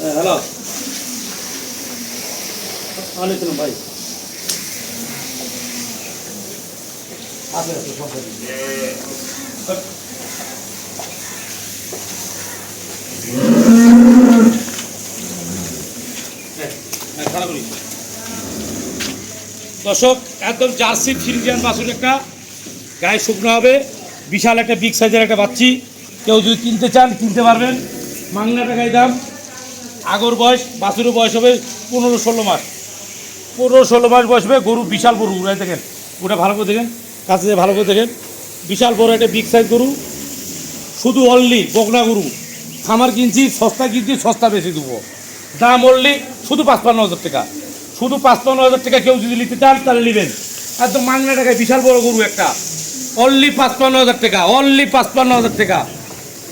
হ্যাঁ, হ্যাঁ। দর্শক একদম জার্সি ফ্রিজিয়ান বাছুর একটা। গায়ে শুকনো হবে। বিশাল একটা বিগ সাইজের একটা বাচ্চি। কেউ যদি কিনতে চান কিনতে পারবেন। মাংনা টাকায় দাম। আগর বয়স, বাছুরের বয়স হবে পনেরো ষোলো মাস। পনেরো ষোলো মাস বয়স হবে গরু বিশাল গরু, ওরা দেখেন, ওটা ভালো করে দেখেন, কাছে ভালো করে দেখেন, বিশাল বড় একটা বিগ সাইজ গরু, শুধু অনলি বকনা গরু। খামার কিনছি, সস্তা কিনছি, সস্তা বেশি দেবো। দাম অনলি শুধু পাঁচপান্ন হাজার টাকা। শুধু পাঁচপান্ন হাজার টাকা কেউ যদি নিতে চান, তাহলে নেবেন। একদম মাংনা টাকায় বিশাল বড় গরু একটা। অনলি পাঁচপান্ন হাজার টাকা অনলি পাঁচপান্ন হাজার টাকা।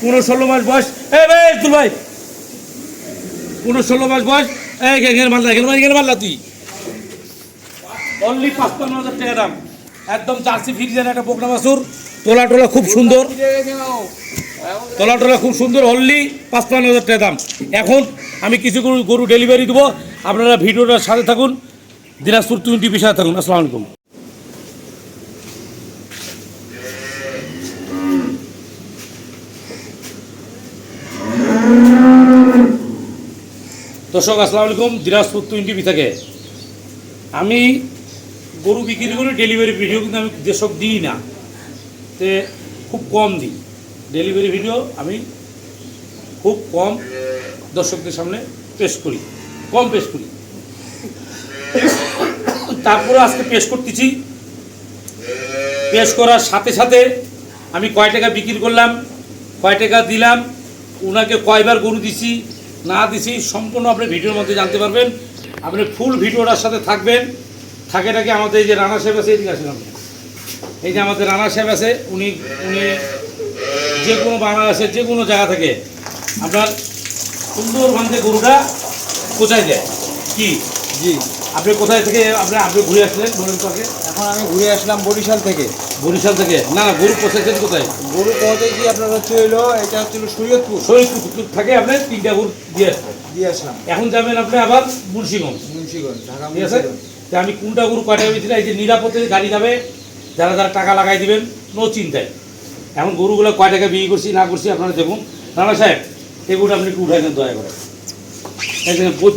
পনেরো ষোলো মাস বয়স। এ ভাই ভাই পনেরো ষোলো মাস বয়স। এই এখানে মাল্লা এখানে এখানে মাল্লা তুই। অনলি পাঁচপান্ন হাজার টাকা দাম। একদম চারশি ফিরিজেন একটা বকনা বাছুর তোলা টোলা খুব সুন্দর। তোলা টোলা খুব সুন্দর অনলি পাঁচপান্ন হাজার টাকা দাম। এখন আমি কিছু গরু গরু ডেলিভারি দেবো। আপনারা ভিডিওটার সাথে থাকুন। দিনাজপুর টোয়েন্টি বিষয়ে থাকুন। আসসালামু আলাইকুম। দর্শক, আসসালামু আলাইকুম। দিনাজপুর টোয়েন্টি থেকে। আমি গরু বিক্রি করে ডেলিভারি ভিডিও কিন্তু আমি দেশক দিই না। তে খুব কম দিই। ডেলিভারি ভিডিও আমি খুব কম দর্শকদের সামনে পেশ করি। কম পেশ করি। তারপরে আজকে পেশ করতেছি। পেশ করার সাথে সাথে আমি কয় টাকা বিক্রি করলাম, কয় টাকা দিলাম ওনাকে কয়বার গরু দিছি না দিছি, সম্পূর্ণ আপনি ভিডিওর মধ্যে জানতে পারবেন। আপনি ফুল ভিডিওটার সাথে থাকবেন। থাকে থাকে আমাদের এই যে রানা সাহেব আছে, এদিকে আসেন আপনি। এই যে আমাদের রানা সাহেব আছে, উনি উনি যে কোনো বাংলাদেশের যে কোনো জায়গা থেকে আপনার সুন্দর সুন্দরভাবে গরুটা কোথায় দেয়? কি? জি। আপনি কোথায় থেকে আপনি আপনি ঘুরে আসলেন বলুন তো আগে। এখন আমি ঘুরে আসলাম বরিশাল থেকে। বরিশাল থেকে? না না গরু পোষাইছেন কোথায়? গরু কি আপনার হচ্ছে হইল এটা হচ্ছিল শরীয়তপুর শহীদপুর থাকে আপনি তিনটা গরু দিয়ে আসবেন দিয়ে আসলাম। এখন যাবেন আপনি আবার মুন্সিগঞ্জ। মুন্সিগঞ্জ ঢাকা ঠিক আছে? আমি কোনটা গরু কয়টা বেশি এই যে নিরাপদে গাড়ি যাবে যারা যারা টাকা লাগাই দিবেন নো চিন্তায়। এখন গরুগুলো কয় টাকা বিক্রি করছি না করছি আপনারা দেখুন। রানা সাহেব এই গরুটা আপনি একটু উঠাই দেন দয়া করে।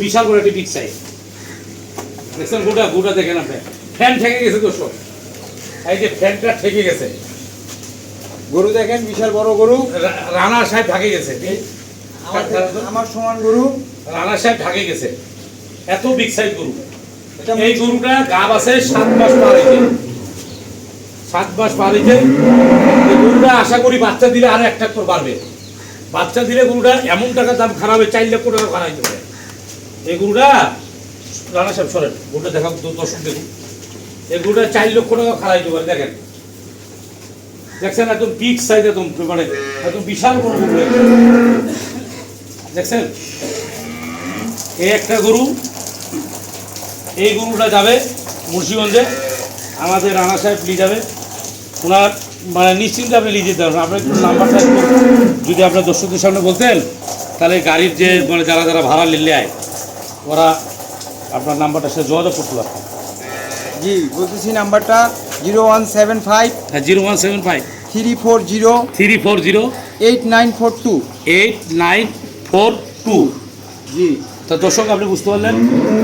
বিশাল করে একটি বিগ সাইজ দেখছেন গোটা গোটা দেখেন আপনি। ফ্যান ঠেকে গেছে দোষক এই যে ফ্যানটা ঠেকে গেছে। গরু দেখেন বিশাল বড় গরু। রানা সাহেব ঢাকে গেছে। আমার সমান গরু। রানা সাহেব ঢাকে গেছে। এত বিগ সাইজ গরু। এই গরুটা গাব আছে সাত মাস পার হয়েছে সাত মাস পার হয়েছে এই গরুটা আশা করি বাচ্চা দিলে আর একটা করে বাড়বে। বাচ্চা দিলে গরুটা এমন টাকা দাম খারাপ হবে চার লক্ষ টাকা খারাপ হতে পারে। এই গরুটা রানা সাহেব দেখা দর্শক দেখুন। এই চার লক্ষ টাকা পারে, দেখেন। দেখছেন একদম সাইজ একদম মানে একদম বিশাল বড় গরু। দেখছেন? এই একটা গরু, এই গরুটা যাবে আমাদের রানা সাহেব নিয়ে যাবে। ওনার মানে নিশ্চিন্তে আপনি নিয়ে যেতে পারবেন। আপনার নাম্বারটা যদি আপনার দর্শকদের সামনে বলতেন, তাহলে গাড়ির যে মানে যারা যারা ভাড়া নিলে আয়, ওরা আপনার নাম্বারটা সাথে যোগাযোগ করতে পারবে। জি বলতেছি নাম্বারটা জিরো ওয়ান সেভেন ফাইভ হ্যাঁ zero one seven five. Three four zero three four zero eight nine four two eight nine four two. জি। তা দর্শক আপনি বুঝতে পারলেন?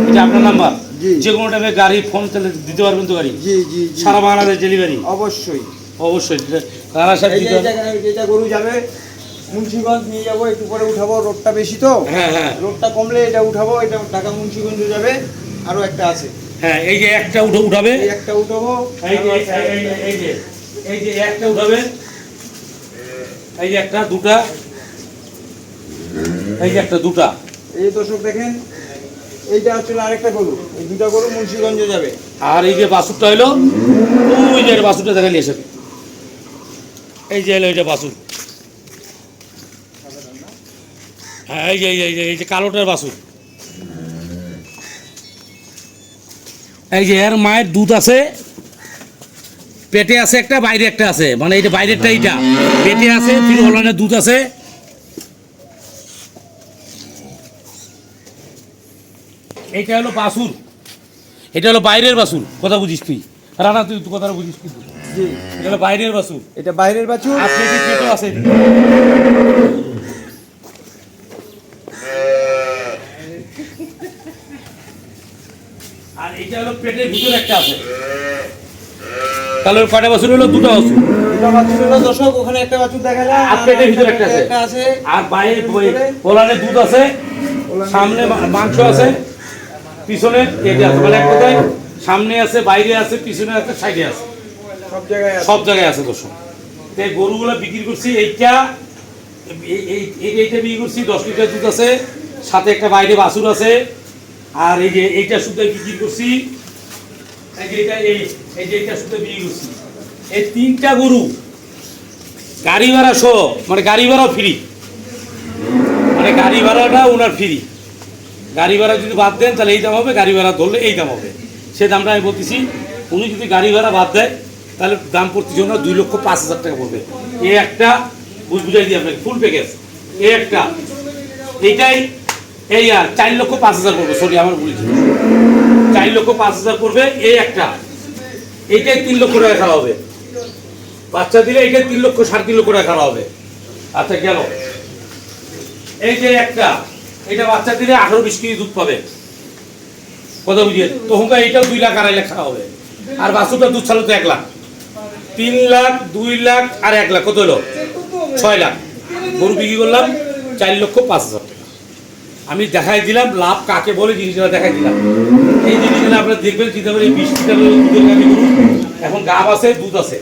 এটা আপনার নাম্বার। জি। যে কোনো টাইমে গাড়ি ফোন তাহলে দিতে পারবেন তো গাড়ি? জি জি সারা বাংলাদেশ ডেলিভারি। অবশ্যই। অবশ্যই। রানা সাহেব গরু যাবে মুন্সিগঞ্জ নিয়ে যাব একটু পরে উঠাবো রোডটা বেশি তো। হ্যাঁ হ্যাঁ। রোডটা কমলে এটা উঠাবো এটা ঢাকা মুন্সিগঞ্জ যাবে আরও একটা আছে। হ্যাঁ এই যে একটা উঠে উঠাবে। একটা উঠাবো এই যে এই- যে এই যে একটা উঠাবে। এই যে একটা দুটা। এই যে একটা দুটা। এই দর্শক দেখেন এইটা হচ্ছে আরেকটা গরু। এই দুটা গরু মুন্সিগঞ্জে যাবে। আর এই যে বাসুরটা হইল ওই যে বাসুরটা দেখা নিয়ে এসে। এই যে এলো এইটা বাসুর হ্যাঁ এই যে এই যে- এই যে কালোটার বাসুর এই যে এর মায়ের দুধ আছে পেটে আছে একটা বাইরে একটা আছে। মানে এইটা বাইরেরটা এইটা। পেটে আছে ফির ওলানের দুধ আছে। এইটা হলো বাসুর এটা হলো বাইরের বাসুর কথা বুঝিস তুই। রানা তুই তুই কথাটা বুঝিস কিন্তু। এটা হলো বাইরের বাসুর এটা বাইরের বাছুর। আর পেটে পেটও আছে আর এটা হলো পেটের ভিতরে একটা আছে। তাহলে কয়টা বছর হলো? দুটো বছর দুটো বাছুর হলো দর্শক ওখানে একটা বাছুর দেখা আর পেটের ভিতরে একটা আছে। আর বাইরে পোলারে দুধ আছে সামনে মাংস আছে পিছনে এটা আছে। মানে এক কথায় সামনে আছে বাইরে আছে পিছনে আছে সাইডে আছে। সব জায়গায় আছে। সব জায়গায় আছে দর্শক। তো এই গরুগুলো বিক্রি করছি এইটা এই- এই এই- এইটা বিক্রি করছি দশ লিটার দুধ আছে সাথে একটা বাইরে বাছুর আছে। আর এই যে এইটা শুদ্ধ বিক্রি করছি, এই যে এটা, এই এই যে এইটা শুদ্ধ বিক্রি করছি, এই তিনটা গরু গাড়ি ভাড়া সহ মানে গাড়ি ভাড়াও ফ্রি মানে গাড়ি ভাড়াটা ওনার ফ্রি গাড়ি ভাড়া যদি বাদ দেন, তাহলে এই দাম হবে, গাড়ি ভাড়া ধরলে এই দাম হবে। সে দামটা আমি বলতেছি, উনি যদি গাড়ি ভাড়া বাদ দেয়, তাহলে দাম পড়তেছে ওনার দুই লক্ষ পাঁচ হাজার টাকা পড়বে। এই একটা, বুঝ বুঝাই দিই আপনাকে ফুল প্যাকেজ এই একটা এইটাই এই আর চার লক্ষ পাঁচ হাজার পড়বে সরি আমার বলেছি চার লক্ষ পাঁচ হাজার পড়বে এই একটা। এইটাই তিন লক্ষ টাকা খাওয়া হবে। বাচ্চা দিলে এইটাই তিন লক্ষ, সাড়ে তিন লক্ষ টাকা খাওয়া হবে। আচ্ছা গেল। এই যে একটা। এটা বাচ্চা দিলে আঠারো বিশ কেজি দুধ পাবে। কথা বুঝিয়ে তখন এইটাও দুই লাখ, আড়াই লাখ খাওয়া হবে। আর বাছুরটা দুধ ছাড়লো তো এক লাখ। তিন লাখ, দুই লাখ আর এক লাখ। কত হলো? ছয় লাখ। গরু বিক্রি করলাম চার লক্ষ পাঁচ হাজার। আমি দেখাই দিলাম, লাভ কাকে বলে জিনিসটা দেখাই দিলাম। এই জিনিসগুলো আপনারা দেখবেন, চিন্তা করে এই বিশ লিটার দুধের গরু এখন গাব আছে, দুধ আছে।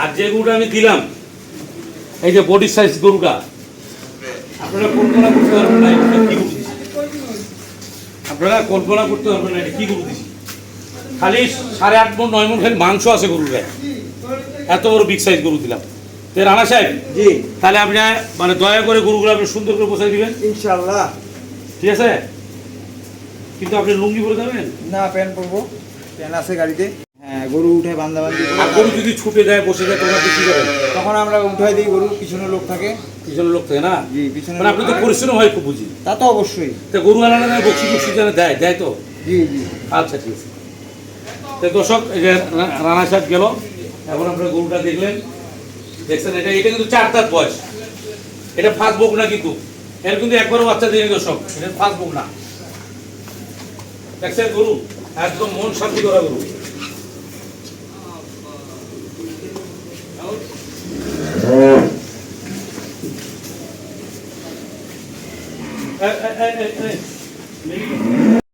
আর যে গরুটা আমি দিলাম, এই যে বডি সাইজ গরুটা, আপনারা কল্পনা করতে পারবেন না এটা কি গরু আপনারা কল্পনা করতে পারবেন না এটা কি গরু দিছি। খালি সাড়ে আট মন, নয় মন খালি মাংস আছে গরুর এত বড় বিগ সাইজ গরু দিলাম। তো রানা সাহেব জি। তাহলে আপনি মানে দয়া করে গরুগুলো আপনি সুন্দর করে বসাই দিবেন। ইনশাআল্লাহ। ঠিক আছে? কিন্তু আপনি লুঙ্গি পরে যাবেন? না প্যান পরবো। প্যান আছে গাড়িতে। হ্যাঁ গরু উঠে বান্দাবান্দি আর গরু যদি ছুটে যায় বসে যায় তোমরা কি করেন? তখন আমরা উঠাই দিই গরু পিছনে লোক থাকে। পিছনে লোক থাকে না? জি পিছনে মানে আপনি তো পরিশ্রম হয় খুব বুঝি। তা তো অবশ্যই। তা গরু আলাদা বক্সি বক্সি যেন দেয় দেয় তো? জি জি। আচ্ছা ঠিক আছে। তো দর্শক রানা সাহেব গেল। এখন আপনারা গরুটা দেখলেন। দেখছেন এটা এটা কিন্তু চার দাঁত বয়স। এটা ফার্স্ট বুক না কিন্তু। এর কিন্তু একবারও বাচ্চা দিয়ে দর্শক। এটা ফার্স্ট বুক না। দেখছেন গরু একদম মন শান্তি করা গরু। এ, এ, এ, এ, এ,